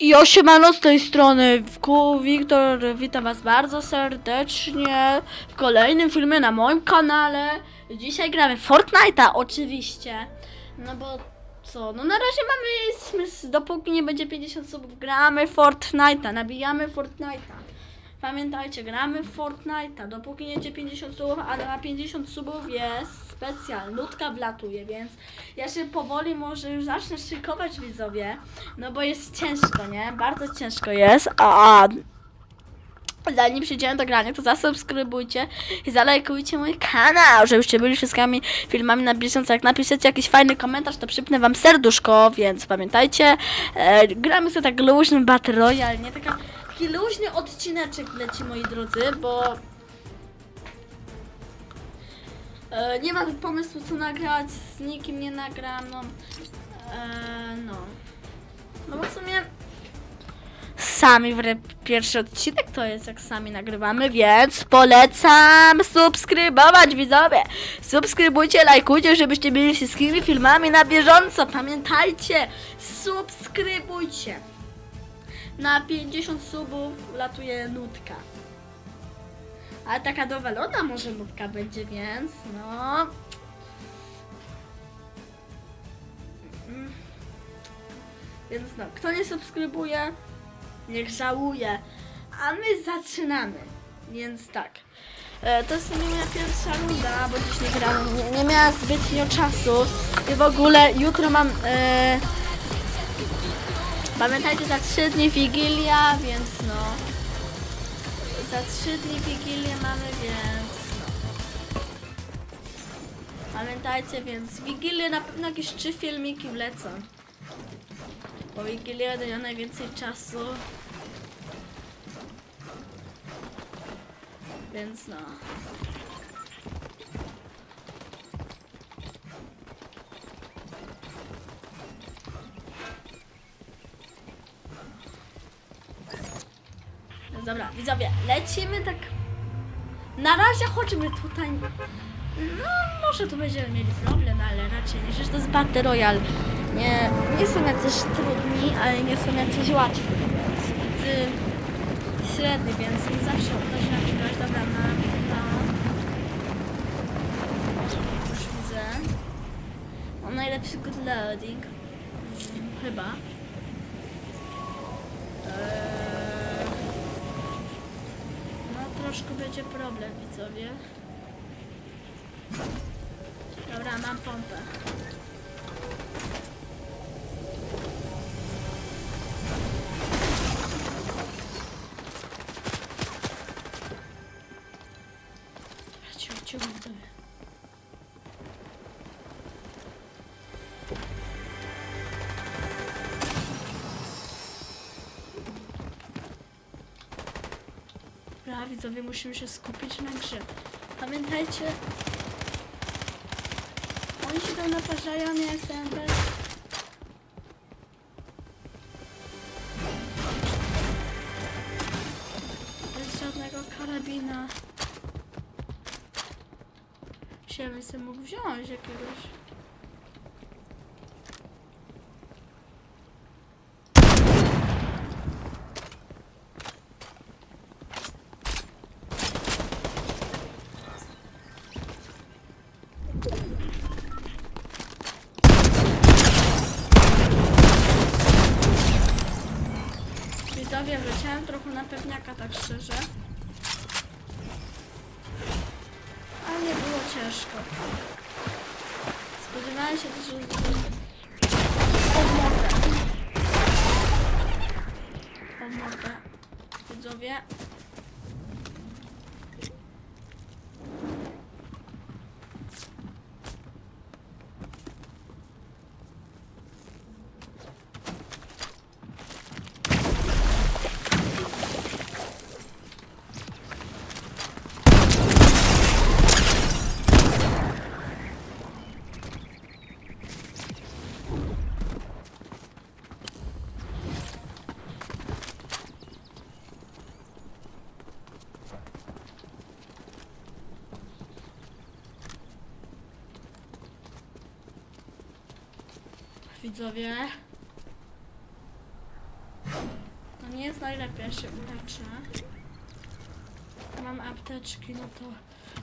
I osiemano z tej strony Wiktor, witam was bardzo serdecznie w kolejnym filmie na moim kanale. Dzisiaj gramy Fortnite'a oczywiście. No bo co, no na razie mamy, z- dopóki nie będzie 50 subów, gramy Fortnite'a, nabijamy Fortnite'a. Pamiętajcie, gramy Fortnite'a, dopóki nie będzie 50 subów, ale na 50 subów jest specjal, nutka wlatuje, więc ja się powoli może już zacznę szykować widzowie, no bo jest ciężko, nie? Bardzo ciężko jest, a, a zanim przejdziemy do grania, to zasubskrybujcie i zalajkujcie mój kanał, żebyście byli wszystkimi filmami na bieżąco. Jak napiszecie jakiś fajny komentarz, to przypnę wam serduszko, więc pamiętajcie, e, gramy sobie tak luźnym Battle Royale, nie? Taka, taki luźny odcineczek leci, moi drodzy, bo e, nie mam pomysłu co nagrać, z nikim nie nagram, no, e, no. No bo w sumie sami w pierwszy odcinek to jest jak sami nagrywamy, więc polecam subskrybować widzowie. Subskrybujcie, lajkujcie, żebyście byli wszystkimi filmami na bieżąco. Pamiętajcie, subskrybujcie. Na 50 subów latuje nutka. Ale taka dowalona może nutka będzie, więc no... Mm. Więc no, kto nie subskrybuje, niech żałuje. A my zaczynamy. Więc tak. E, to jest moja pierwsza runda, bo dziś nie grałam. Nie, nie miałam zbytnio czasu. I w ogóle jutro mam. E, pamiętajcie, za 3 dni Wigilia, więc no. Za 3 dni Wigilię mamy, więc no. Pamiętajcie, więc w Wigilię na pewno jakieś 3 filmiki wlecą. Po Wigilię dają najwięcej czasu. Więc no. Dobra, widzowie, lecimy tak. Na razie chodźmy tutaj. No, może tu będziemy mieli problem, ale raczej nie. Przecież to jest Battle Royale. Nie, nie są jacyś trudni, ale nie są jacyś łatwi. Więc średni, więc nie zawsze uda się nagrywać. Dobra, na, na... Już widzę. Mam najlepszy good loading. Chyba. Eee... No troszkę będzie problem, widzowie. Dobra, mam pompę. Widzowie, musimy się skupić na grze. Pamiętajcie, oni się tam naparzają, ja jestem bez... Żadnego karabina. Musiałem sobie mógł wziąć jakiegoś. Widzowie, wleciałem trochę na pewniaka, tak szczerze. Ale było ciężko. Spodziewałem się też, że... O mordę. O mordę. Widzowie. Widzowie. nie jest najlepiej, ja się uleczę. Mam apteczki, no to...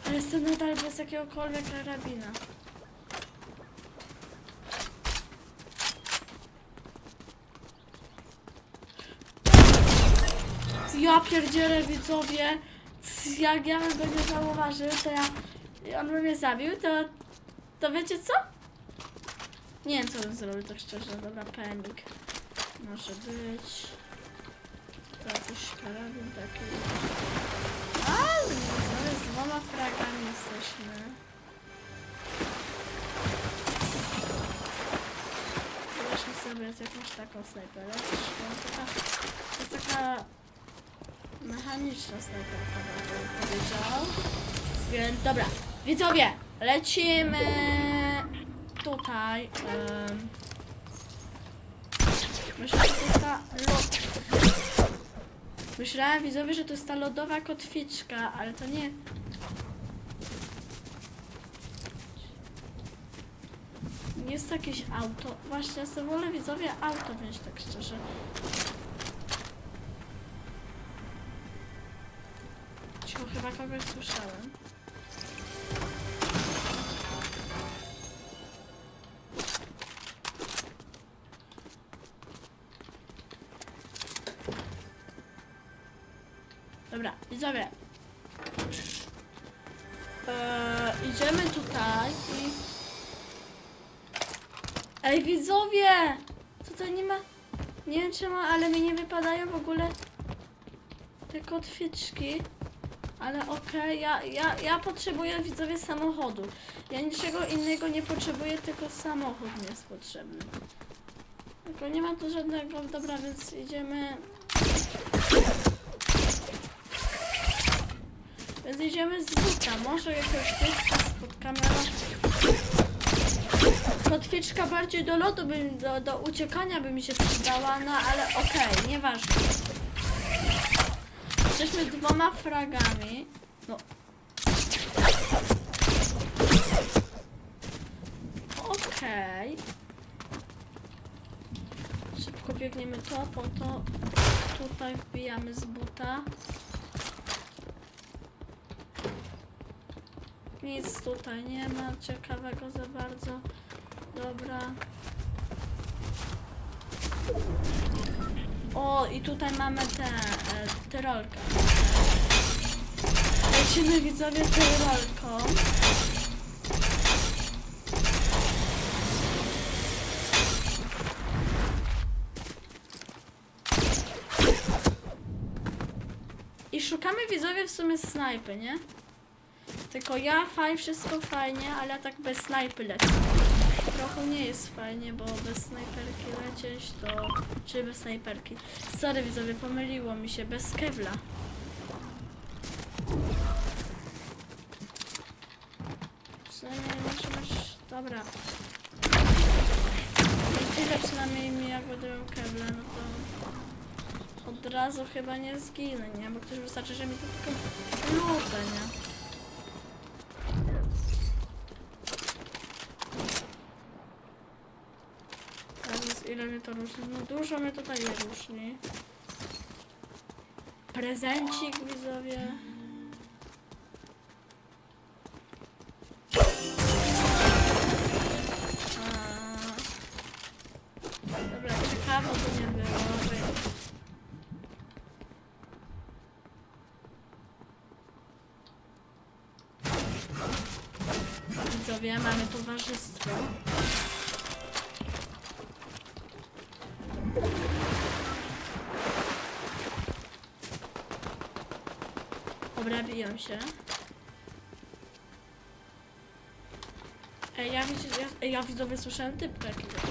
Ale jestem nadal bez jakiegokolwiek karabina. Ja pierdzielę widzowie, jak ja bym go nie zauważył, to ja... on by mnie zabił, to... To wiecie co? Nie wiem co bym zrobił tak szczerze, dobra, pemik. Może być... To jakiś karabin taki... Ale nie, z dwoma fragami jesteśmy. Zobaczmy sobie z jakąś taką snajpereczką. Taka, to jest taka mechaniczna snajperka, bym powiedział. Więc dobra, widzowie, lecimy tutaj. em, Myślę, że to jest ta lod... Myślałem widzowie, że to jest ta lodowa kotwiczka, ale to nie. Jest jakieś auto. Właśnie, ja sobie wolę widzowie auto wziąć tak szczerze. Cicho, chyba kogoś słyszałem. Nie wiem czemu, ale mi nie wypadają w ogóle te kotwiczki. Ale okej, ja, ja, ja potrzebuję widzowie samochodu. Ja niczego innego nie potrzebuję, tylko samochód mi jest potrzebny. Tylko nie ma tu żadnego, dobra, więc idziemy... Więc idziemy z buta. Może jakiegoś typka spotkamy. Kotwiczka bardziej do lotu, by, do, do uciekania by mi się przydała, no ale okej, nieważne. Jesteśmy dwoma fragami. No. Okej. Szybko biegniemy to, po to. Tutaj wbijamy z buta. Nic tutaj nie ma ciekawego za bardzo. Dobra. O, i tutaj mamy tę e, tyrolkę. Lecimy widzowie tyrolką. I szukamy widzowie w sumie snajpy, nie? Tylko ja faj, wszystko fajnie, ale tak bez snajpy lecę. Trochę nie jest fajnie, bo bez snajperki lecieć to... Czy bez snajperki? Sorry widzowie, pomyliło mi się, bez kewla. Przynajmniej może być... Dobra. I tyle przynajmniej mi jak będę miał no to... Od razu chyba nie zginę, nie? Bo ktoś wystarczy, że mi to tylko nie? Teraz ile mnie to różni? No dużo mnie tutaj nie różni. Prezencik widzowie. To Widzowie, mamy towarzystwo. Biją się. Ej, ja widzę, ja, ja widzowie słyszałem typkę jakiegoś.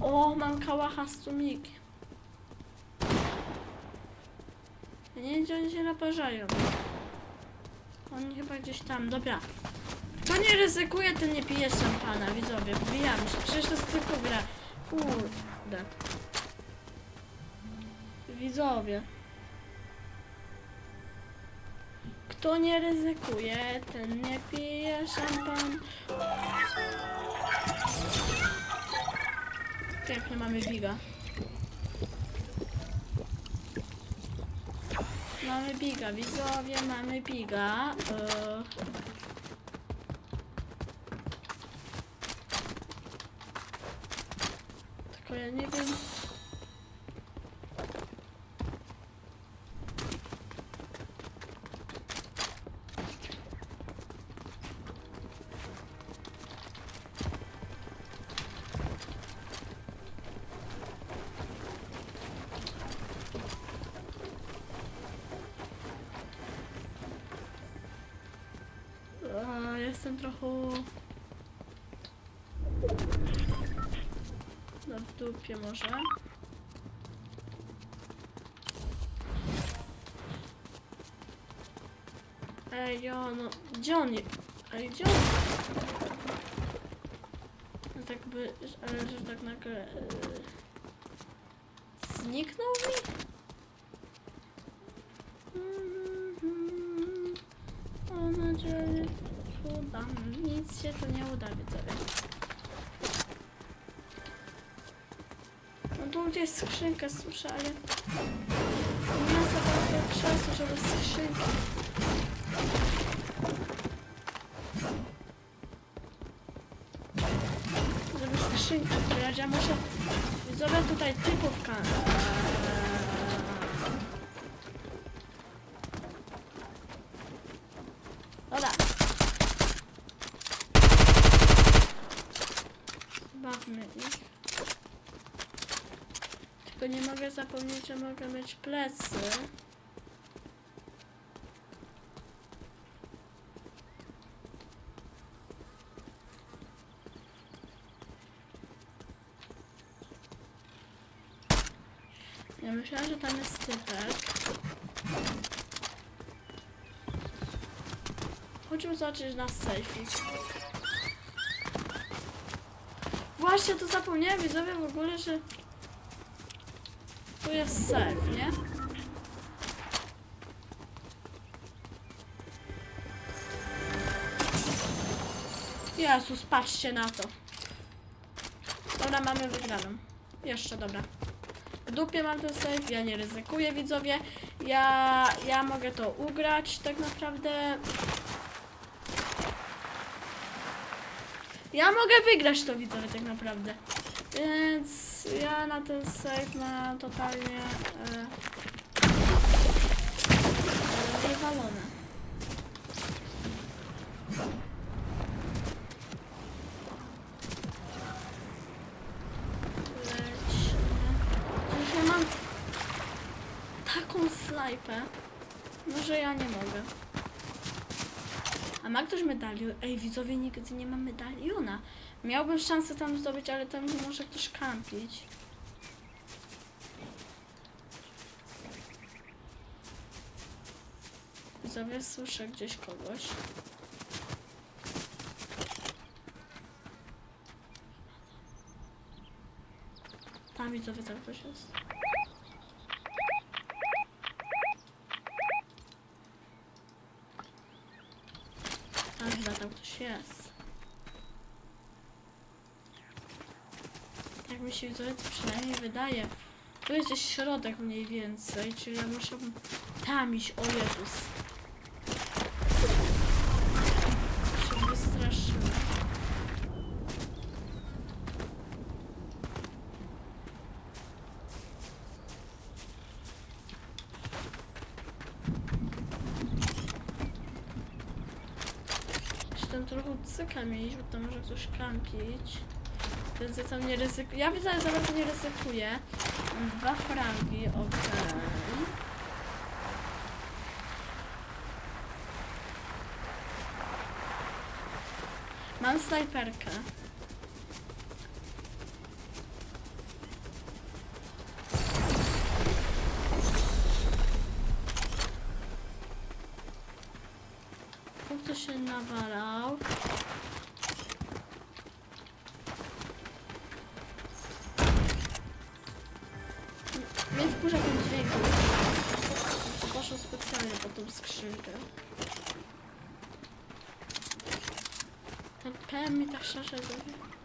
O, mam tłumiki. Ja nie wiem, oni się naparzają. Oni chyba gdzieś tam, dobra. Kto nie ryzykuje, ten nie pije szampana, widzowie. Wbijamy się. Przecież to jest tylko gra. Kurde. Widzowie. Kto nie ryzykuje, ten nie pije szampan. Pięknie mamy biga. Mamy biga, widzowie, mamy biga. Eee, Tylko ja nie wiem. Dupie może. Ej, jo, no, gdzie on je... Ej, gdzie on... No tak by, ale że tak nagle... e, Zniknął mi? Mhm. Mam nadzieję, że uda. Nic się tu nie uda, widzowie. No tu gdzieś skrzynkę słyszę, ale nie mam za bardzo czasu, żeby skrzynki. Żeby skrzynki otwierać, ja muszę... Widzowie tutaj typówka. Dobra. Tylko nie mogę zapomnieć, że mogę mieć plecy. Ja myślałam, że tam jest typek. Chodźmy zobaczyć na sejfik. Właśnie to zapomniałem widzowie w ogóle, że tu jest sejf, nie? Jezus, patrzcie na to. Dobra, mamy wygraną. Jeszcze, dobra. W dupie mam ten save, ja nie ryzykuję widzowie. Ja, ja mogę to ugrać tak naprawdę. Ja mogę wygrać to widzowie tak naprawdę. Więc ja na ten save mam totalnie e, e, ja mam taką snajpę, no że ja nie mogę. A ma ktoś medalion? Ej, widzowie, nigdy nie mam medaliona. Miałbym szansę tam zdobyć, ale tam nie może ktoś kampić. Widzowie, słyszę gdzieś kogoś. Tam widzowie, tam ktoś jest. Tam jest. Jak mi się to przynajmniej wydaje. Tu jest gdzieś środek mniej więcej, czyli ja muszę tam iść, o Jezus. Się wystraszyłem. Jeszcze tam trochę tam może ktoś kampić. Więc ja tam nie ryzykuję. Ja widzę, że za bardzo nie ryzykuję. Mam dwa frangi, okej. Mam snajperkę. Ktoś się nawalał. Skrzynkę. Ten PM mi tak szczerze mówi.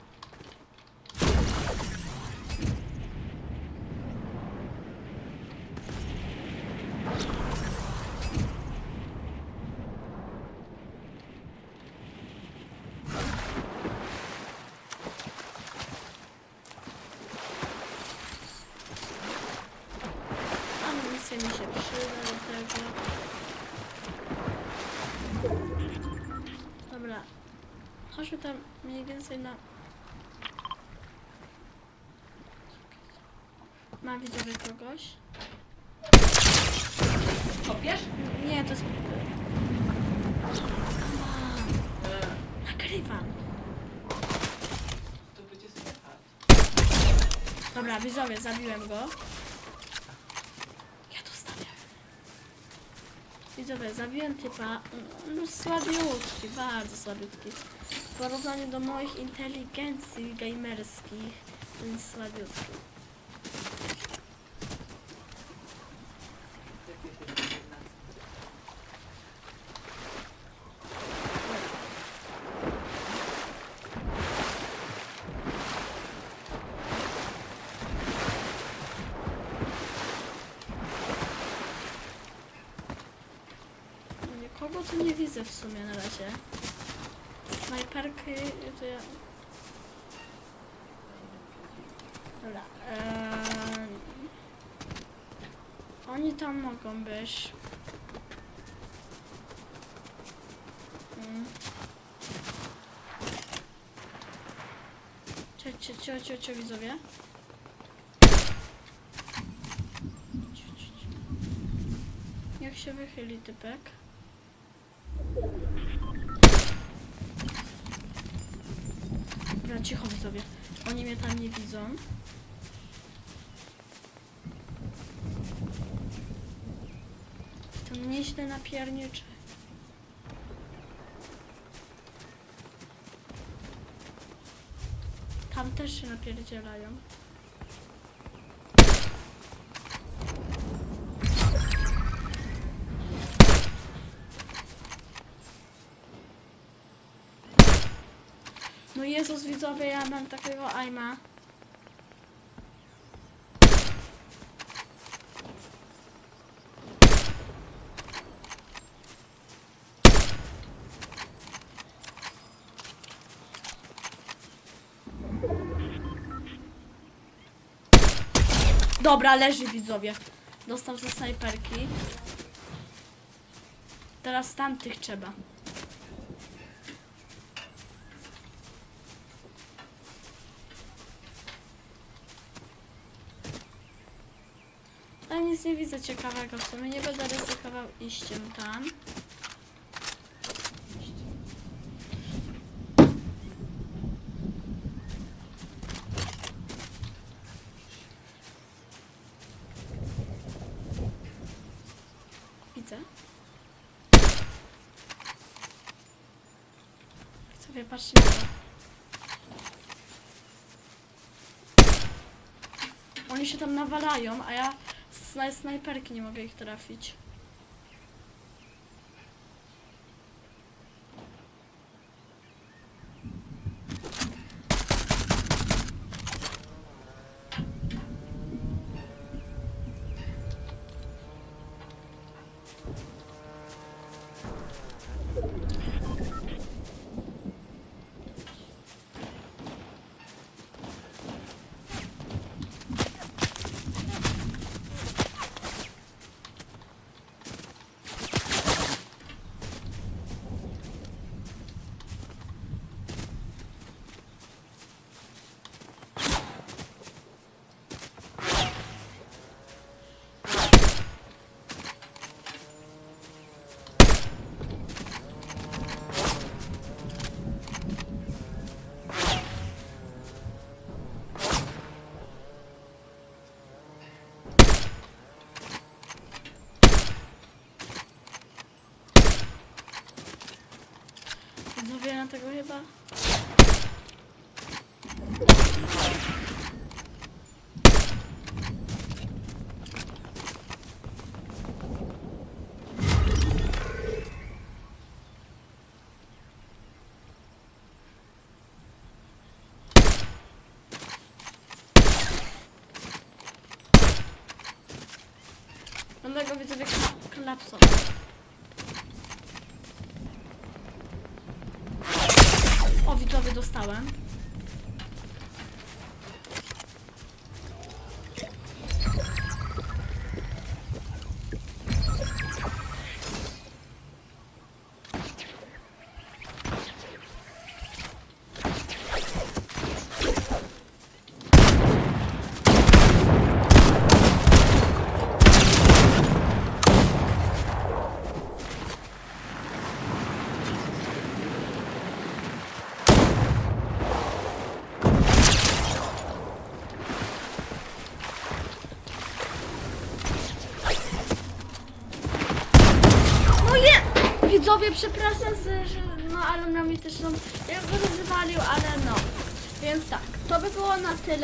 Chodźmy tam mniej więcej na... Mam widzowie kogoś? Kopiesz? Nie, to jest... E, Nagrywam. to będzie słychać. Dobra, widzowie, zabiłem go. Ja to stawiam. Widzowie, zabiłem typa. No słabiutki, bardzo słabiutki. Porównaniu do moich inteligencji gamerskich, jest słabiutki. Nikogo tu nie widzę w sumie na razie. Snajperki to ja... Dobra. Eee... Oni tam mogą być. Mm. Cio, cio, cio, cio, cio, widzowie. Jak się wychyli typek? Dobra, cicho widzowie. Oni mnie tam nie widzą. To nieźle napierniczy. Tam też się napierdzielają. No Jezus widzowie, ja mam takiego aima. Dobra, leży widzowie. Dostał ze snajperki. Teraz tamtych trzeba. Ale nic nie widzę ciekawego w sumie. Nie będę ryzykował iściem tam. Widzę. Sobie patrzcie. Oni się tam nawalają, a ja snajperki nie mogę ich trafić. Zrobię na tego chyba. Żadnego widzowie klapsowa. O, widzowie dostałem.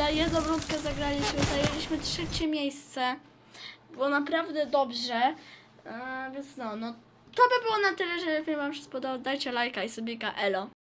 Tyle. Jedną rundkę zagraliśmy, zajęliśmy trzecie miejsce. Było naprawdę dobrze. E, więc no, no, to by było na tyle, że film wam się spodobał. Dajcie lajka i sobie elo.